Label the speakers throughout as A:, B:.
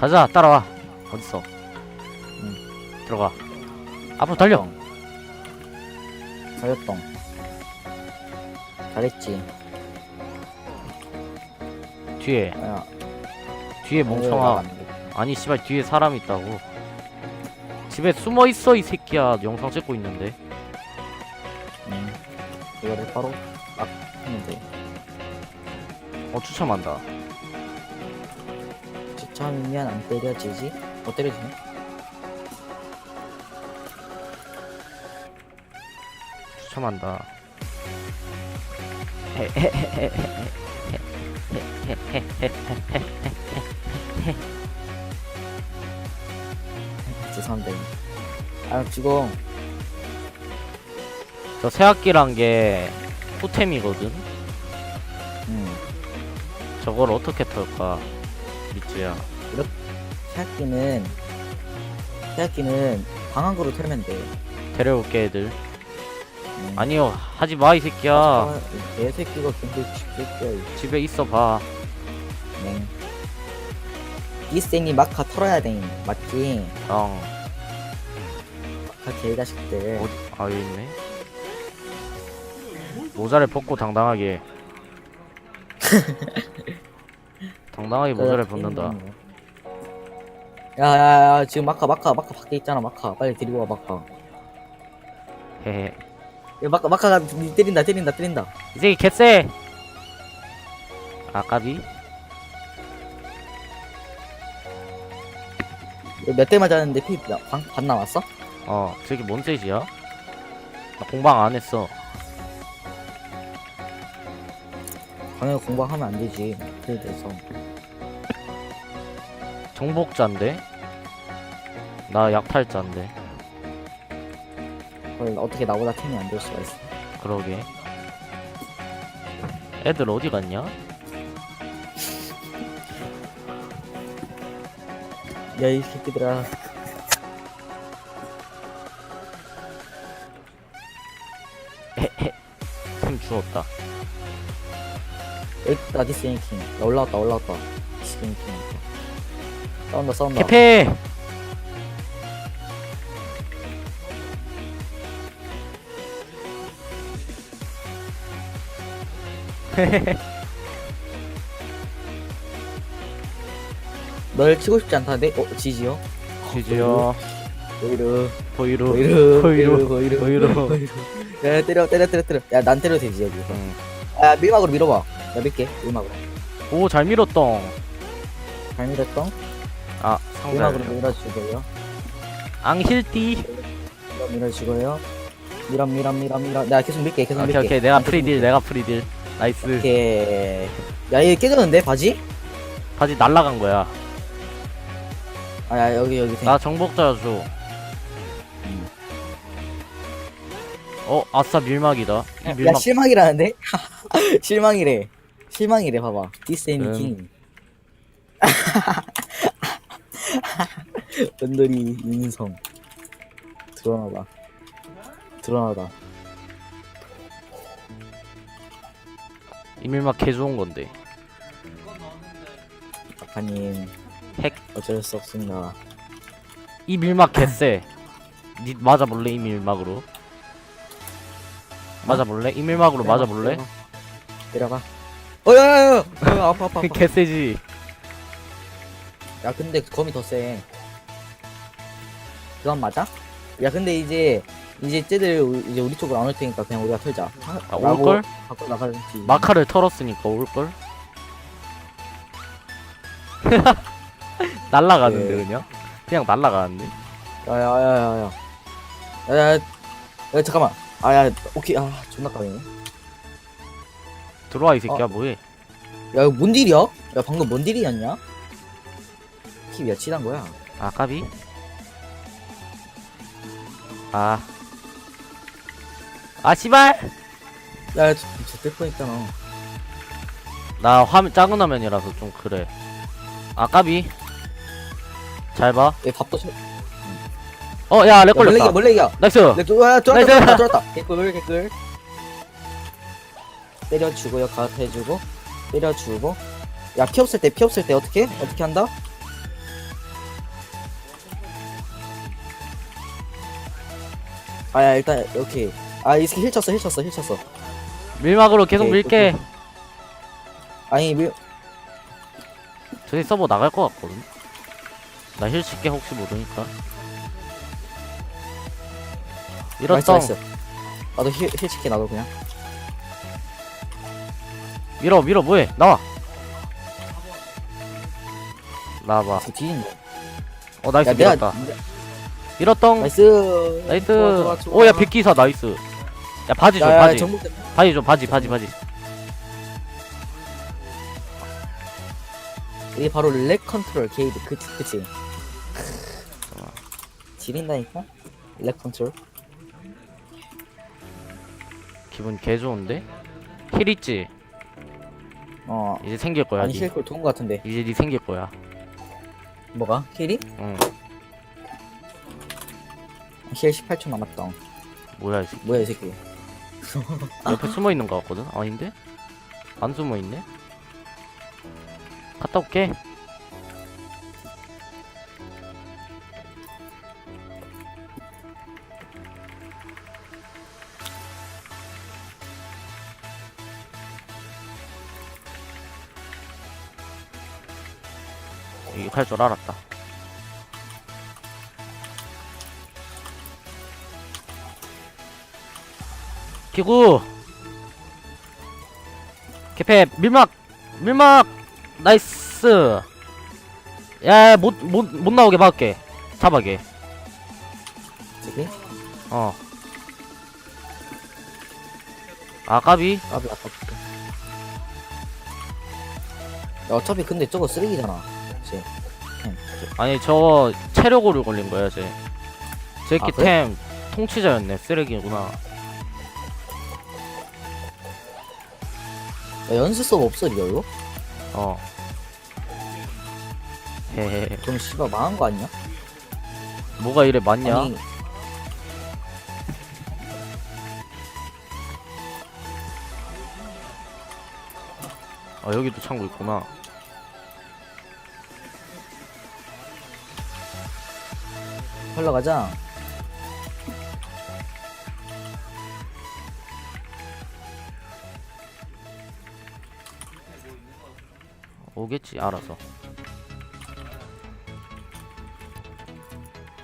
A: 가자 따라와. 어딨어? 응 들어가. 앞으로 달려.
B: 잘했동. 잘했지.
A: 뒤에.
B: 야,
A: 뒤에 멍청아. 아니 씨발 뒤에 사람 있다고. 집에 숨어 있어 이 새끼야. 영상 찍고 있는데.
B: 음, 이거를 바로 막 돼.
A: 어 추첨한다
B: 추첨이면 안 때려지지? 못 때려지네?
A: 추첨한다
B: 죄송합니다. 아, 지금
A: 저 새학기란 게 토템이거든
B: 음,
A: 저걸 어떻게 털까 미츠야
B: 새학기는 새학기는 방학으로 털면 돼.
A: 데려올게 애들
B: 음.
A: 아니요 하지 마 이 새끼야
B: 아, 내 새끼가 근데 새끼야.
A: 집에 있어 봐
B: 네. 이쌤이 마카 털어야 돼. 맞지?
A: 어.
B: 마카 개자식들.
A: 어디 아 여기 있네 모자를 벗고 당당하게 당당하게 모자를 벗는다.
B: 야야야 지금 마카 마카 마카 밖에 있잖아 마카. 빨리 데리고 와 마카.
A: 헤헤.
B: 야 마카 마카가 니 때린다 때린다 때린다.
A: 이 새끼 개쎄! 아까비?
B: 몇대 맞았는데 피반 남았어?
A: 어 저기 뭔 셋이야? 나 공방 안 했어
B: 당연히 공부하면 안 되지. 필드에서.
A: 정복자인데? 나 약탈자인데.
B: 그걸 어떻게 나보다 템이 안 될 수가 있어?
A: 그러게. 애들 어디 갔냐?
B: 야 이 새끼들아.
A: 템 주웠다
B: 여기 있다 디스잉킹. 야 올라왔다 올라왔다. 디스잉킹. 싸운다 싸운다.
A: 개패!
B: 널 치고 싶지 않다는데? 어 지지요?
A: 지지요.
B: 보이르
A: 보이루.
B: 보이르
A: 보이루.
B: 보이르
A: 보이루.
B: 야 때려 때려 때려 때려. 야 난 때려도 되지 여기서
A: 응.
B: 야 밀막으로 밀어봐 나 밀게 밀막으로.
A: 오 잘 밀었똥
B: 잘 밀었던
A: 아 상자
B: 밀막으로 밀어주고요.
A: 앙힐띠.
B: 밀어 밀어주고요. 밀어 밀어 밀어 밀어. 내가 계속 밀게 계속 밀게
A: 오케이 오케이. 내가 프리딜 내가 프리딜. 나이스.
B: 오케이. 야얘 깨졌는데 바지?
A: 바지 날라간 거야.
B: 아야 여기 여기
A: 나 정복자 줘. 어, 아싸 밀막이다.
B: 이야
A: 밀막.
B: 실망이라는데? 실망이래 실망이래 봐봐 디스앤
A: 음.
B: 킹 은돌이 윤성 드러나다 드러나다
A: 이 밀막 개 좋은 건데.
B: 아카님
A: 핵.
B: 어쩔 수 없습니다
A: 이 밀막 개쎄. 니 맞아 볼래 이 밀막으로? 맞아 볼래? 이 밀막으로 맞아 볼래?
B: 때려봐 어야야야 야, 아파 아파 아파
A: 개쎄지.
B: 야 근데 검이 더세 그건 맞아? 야 근데 이제 이제 쟤들 우- 이제 우리 쪽으로 안 올 테니까 그냥 우리가 털자
A: 아, 올걸?
B: 밖으로 나가지
A: 마카를 털었으니까 올걸? 날라가는데
B: 네.
A: 그냥? 그냥 날라가는데?
B: 야야야야야 야야 야 잠깐만 아야 오케이 아 존나 까네
A: 들어와 이 새끼야 뭐해?
B: 야 이거 뭔 딜이야? 야 방금 뭔 딜이었냐? 키 몇이란 거야?
A: 아 까비? 아. 아 씨발!
B: 야 저될 뻔했잖아
A: 나 화면 작은 화면이라서 좀 그래. 아 까비. 잘 봐.
B: 얘 밥도 쳐
A: 어, 야, 렉 걸렸다.
B: 멀레기야
A: 나이스.
B: 렉 와, 들어왔다
A: 나이스.
B: 들어왔다 들어왔다 개꿀 개꿀 때려주고요. 가해주고 때려주고. 야피 없을 때피 없을 때 어떻게 어떻게 한다? 아야 일단 이렇게. 아 이스키 힐쳤어 힐쳤어 힐쳤어.
A: 밀막으로 계속
B: 오케이,
A: 밀게. 오케이.
B: 아니 밀
A: 저기 서버 나갈 것 같거든. 나 힐 칠게 혹시 모르니까. 이렇다 나이스
B: 나이스. 나도 힐, 힐 칠게 나도 그냥.
A: 밀어 밀어 뭐해? 나와. 나와봐. 그어 나이스 밀었다. 밀었덩
B: 나이스.
A: 나이스.
B: 좋아, 좋아, 좋아.
A: 오야 백기사 나이스. 야 바지 줘
B: 야, 야,
A: 바지.
B: 때문에.
A: 바지 줘 바지 바지 바지.
B: 이게 바로 렉 컨트롤 게이드 그치 그치? 지린다니까? 렉 컨트롤?
A: 기분 개 좋은데? 힐 있지
B: 어.
A: 이제 생길 거야
B: 아니
A: 니.
B: 실컷 좋은 거 같은데.
A: 이제 니 생길 거야.
B: 뭐가? 힐이?
A: 응.
B: 힐 18초 남았다.
A: 뭐야 이 새끼.
B: 뭐야 이 새끼.
A: 옆에 숨어 있는 거 같거든? 아닌데? 안 숨어 있네? 갔다 올게 이거 할줄 알았다. 기구! 개패! 밀막! 밀막! 나이스! 야못 못 못 나오게 막을게. 잡아게
B: 새끼?
A: 어. 아까비?
B: 까비 아깝다. 야 어차피 근데 저거 쓰레기잖아
A: 아니 저 체력으로 걸린 거야 쟤. 제키
B: 아, 그래?
A: 템 통치자였네 쓰레기구나.
B: 야 연습 수업 없어 리얼 이거?
A: 어. 헤헤.
B: 그럼 씨발 망한 거 아니야?
A: 뭐가 이래 많냐?
B: 아니.
A: 아 여기도 창고 있구나
B: 흘러가자.
A: 오겠지 알아서.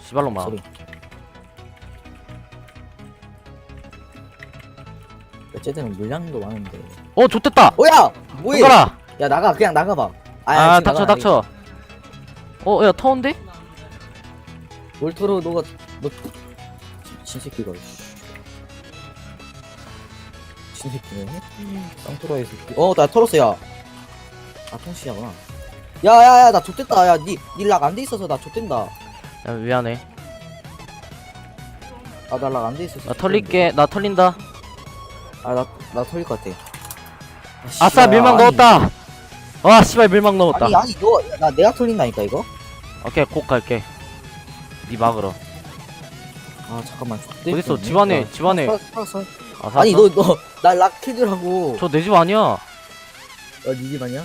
A: 시발로마
B: 소리. 어쨌든 물량도 많은데.
A: 어 좋댔다!
B: 오야! 뭐해!
A: 손가라
B: 야 나가 그냥 나가봐. 아 지금
A: 닥쳐
B: 나가면 안
A: 닥쳐. 어야 터운데
B: 돼. 몰토로 너가 너 신새끼가 신새끼네? 쌍토라이 새끼. 어나 털었어 야아 통씨야구나 야야야 나 좆됐다. 야니니락 안 돼 있어서 나 좆된다.
A: 야 미안해.
B: 아나락 안 돼 있어서
A: 나 털릴게. 나 털린다.
B: 아나나 털릴 것 같아. 아, 씨발,
A: 밀망 넣었다. 와 씨발 밀망 넣었다.
B: 아니 아니 너나 내가 털린다니까 이거?
A: 오케이 곧 갈게 니 막으러
B: 아 잠깐만
A: 어딨어? 집 안에, 집 안에.
B: 털었어
A: 아, 살았어?
B: 아니 너너나락 킬드라고
A: 저 내 집 아니야
B: 어니집 아니야?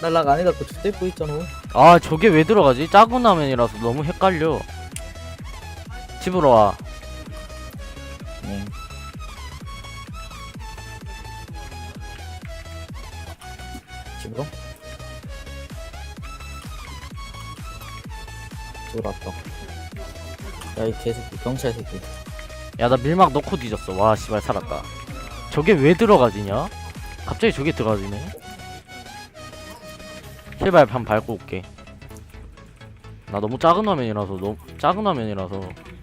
B: 나락 안 해갖고 좆대고 있잖아
A: 아 저게 왜 들어가지 작은 화면이라서 너무 헷갈려 집으로 와
B: 네. 왔다. 야, 이 개새끼, 경찰 새끼.
A: 야 나 밀막 넣고 뒤졌어 와 씨발 살았다 저게 왜 들어가지냐 갑자기 저게 들어가지네 힐발판 밟고 올게 나 너무 작은 화면이라서 너무 작은 화면이라서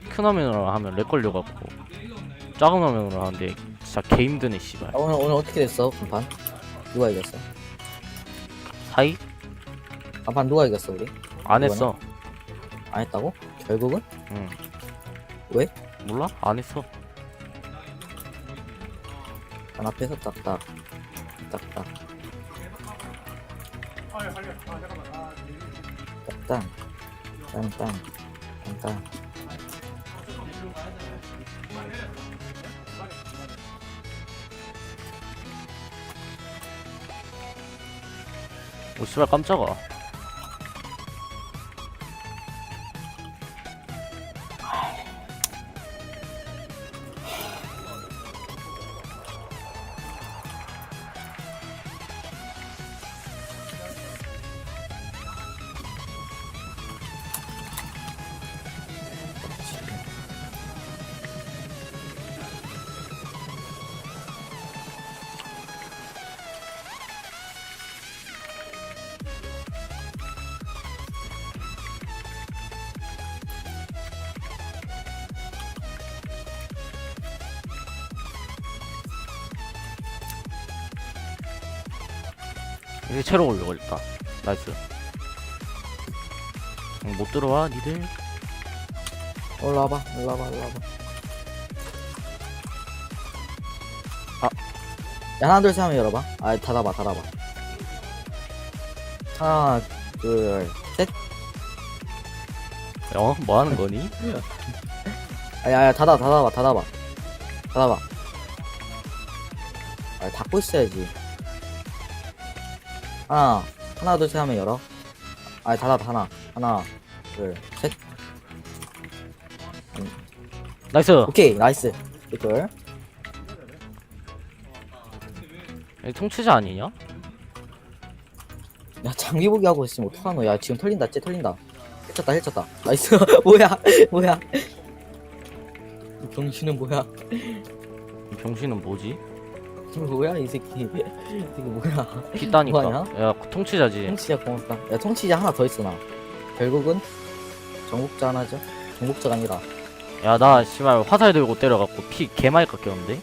A: 큰 화면으로 하면 렉 걸려갖고 작은 화면으로 하는데 진짜 개 힘드네 씨발
B: 아, 오늘, 오늘 어떻게 됐어, 간판? 누가 이겼어?
A: 사이?
B: 간판 누가 이겼어, 우리?
A: 안 했어
B: 안 했다고? 결국은?
A: 응
B: 왜?
A: 몰라? 안 했어
B: 난 앞에서 딱딱. 딱딱. 딱딱. 딴딴. 딴딴.
A: 오 씨발 깜짝아 이제 채로 올려 일단 나이스. 응, 못 들어와 니들?
B: 올라 와봐 올라 와봐 올라 와봐.
A: 아.
B: 야 하나 둘셋 하면 열어봐. 아 닫아봐 닫아봐. 하나 둘셋.
A: 어? 뭐 하는 거니?
B: 아야야 닫아 닫아봐 닫아봐. 닫아봐. 아 닫고 있어야지 하나 하나 둘 셋 하면 열어. 아 닫아 하나. 하나 둘셋.
A: 나이스.
B: 오케이 나이스. 이걸.
A: 이 통치자 아니냐?
B: 야 장비 보기 하고 있으면 어떡하노? 야 지금 털린다 쟤 털린다. 해쳤다 해쳤다. 나이스. 뭐야? 뭐야? 이 병신은 뭐야?
A: 이 병신은 뭐지?
B: 이 뭐야 이 새끼. 이게 뭐야?
A: 피따니까.
B: 뭐하냐?
A: 야 통치자지.
B: 통치자 고맙다. 야 통치자 하나 더 있어 나. 결국은 정복자 하나죠 정복자가 아니라.
A: 야 나 씨발 화살 들고 때려갖고 피 개많이 깎였는데?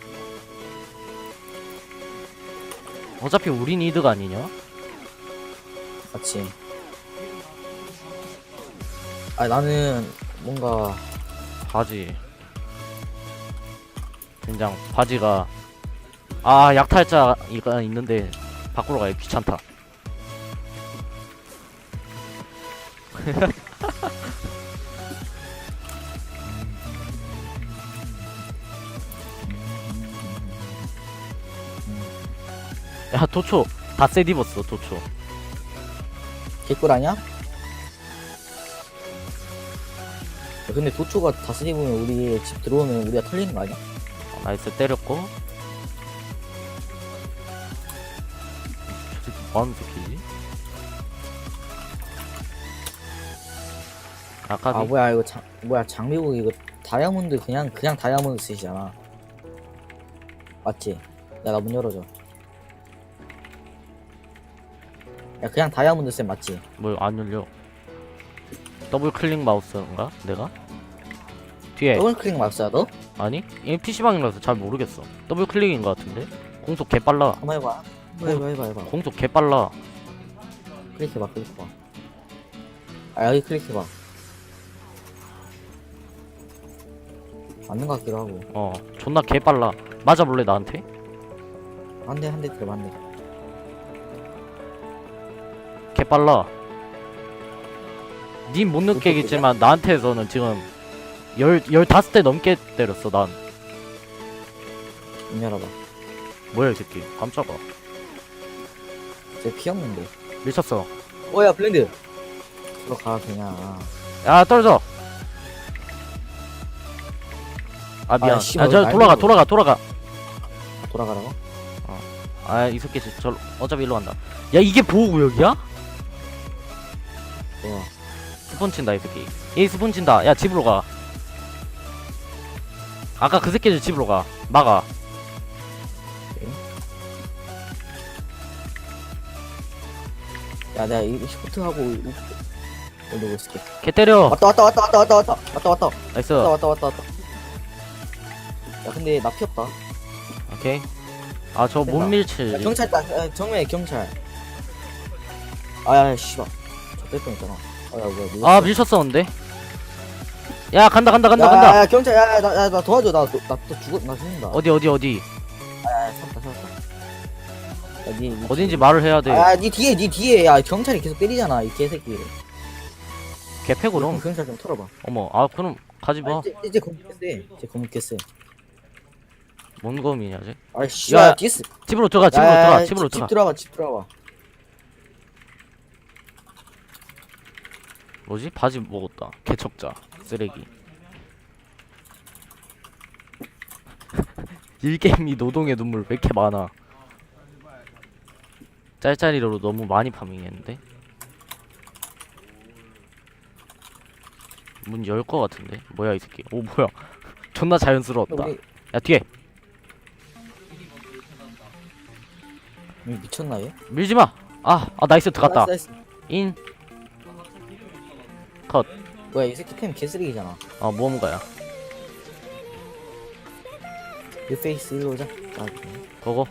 A: 어차피 우린 이득 아니냐?
B: 같이 아 나는 뭔가
A: 바지. 된장 바지가 아 약탈자가 있는데 밖으로 가기 귀찮다. 야 도초. 다셋 입었어 도초.
B: 개꿀 아니야? 야, 근데 도초가 다스 입으면 우리 집 들어오면 우리가 털리는 거 아니야?
A: 어, 나이스. 때렸고 새끼지? 아까비.
B: 아 뭐야 이거 장 뭐야 장미국 이거 다이아몬드 그냥 그냥 다이아몬드 쓰시잖아. 맞지? 야 나 문 열어줘. 야 그냥 다이아몬드 쌤 맞지?
A: 뭐안 열려? 더블 클릭 마우스인가? 내가? 뒤에.
B: 더블 클릭 마우스야 너?
A: 아니? 이 PC방이라서 잘 모르겠어. 더블 클릭인 것 같은데? 공속 개빨라.
B: 한번 해봐 해봐 해봐 해봐, 해봐.
A: 공속 개빨라.
B: 클릭해봐 클릭해봐. 아 여기 클릭해봐. 맞는 것 같기도 하고.
A: 어 존나 개빨라. 맞아볼래 나한테?
B: 한대 한대 들어 한대.
A: 개빨라. 님 못 느끼겠지만 나한테서는 지금 열 열다섯 대 넘게 때렸어 난.
B: 문 열어봐.
A: 뭐야 이 새끼. 깜짝아
B: 쟤피 없는데.
A: 미쳤어.
B: 오야 블렌드. 들어가 그냥.
A: 야 떨어져. 아 미안.
B: 아, 씨발,
A: 야저
B: 날
A: 돌아가. 돌아가 돌아가.
B: 돌아가라고?
A: 아이 새끼 저, 저 어차피 일로 간다. 야 이게 보호구역이야?
B: 어.
A: 스폰 친다 이 새끼. 이 스폰 친다. 야 집으로 가. 아까 그 새끼들 집으로 가. 막아
B: 야 내가 이 시프트 하고 올리고 있을게.
A: 개 때려.
B: 왔다 왔다 왔다 왔다 왔다 왔다 왔다 왔다.
A: 나이스.
B: 왔다 왔다 왔다 왔다. 야 근데 나피 없다.
A: 오케이. 아 저 못
B: 됐다.
A: 밀칠.
B: 야, 경찰 있다 야, 정면에 경찰. 아야 씨발. 저뺄 뻔했잖아. 아야 뭐야
A: 아 밀쳤었는데? 야 간다 간다 간다
B: 야,
A: 간다.
B: 야, 야 경찰 야나 나 도와줘. 나 나 또 죽어 나 죽는다.
A: 어디 어디 어디?
B: 야 살았다 살았다. 야 니 니
A: 어딘지 말을 해야 돼.
B: 아 니 뒤에 니 뒤에. 야 경찰이 계속 때리잖아 이 개새끼.
A: 개패고럼
B: 경찰 좀 털어봐.
A: 어머 아 그럼 가지
B: 아,
A: 마.
B: 이제 이제 검겠어 이제 검겠어
A: 뭔 검이냐 쟤?
B: 아이씨
A: 야,
B: 야 디스
A: 집으로 들어가 집으로
B: 야,
A: 들어가
B: 야,
A: 집으로
B: 집,
A: 들어가.
B: 집 들어가 집 들어가.
A: 뭐지? 바지 먹었다. 개척자. 쓰레기. 일개미 노동의 눈물 왜 이렇게 많아 짤짤이로 너무 많이 파밍했는데? 문 열 거 같은데? 뭐야 이 새끼. 오 뭐야. 존나 자연스러웠다.
B: 우리
A: 야 뒤에.
B: 이 미쳤나 얘?
A: 밀지마! 아, 아 나이스 들어갔다.
B: 나이스, 나이스.
A: 인.
B: 뭐야 이 새끼 템 개쓰레기잖아.
A: 어 모험가야?
B: 뉴페이스 일로 오자. 아,
A: 그거?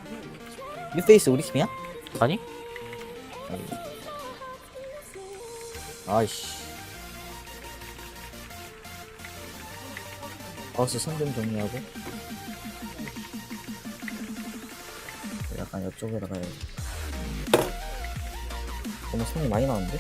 B: 뉴페이스 우리 팀이야?
A: 아니
B: 에이. 아이씨. 버스 선좀 정리하고. 약간 이쪽에다가. 너무 손이 많이 나는데?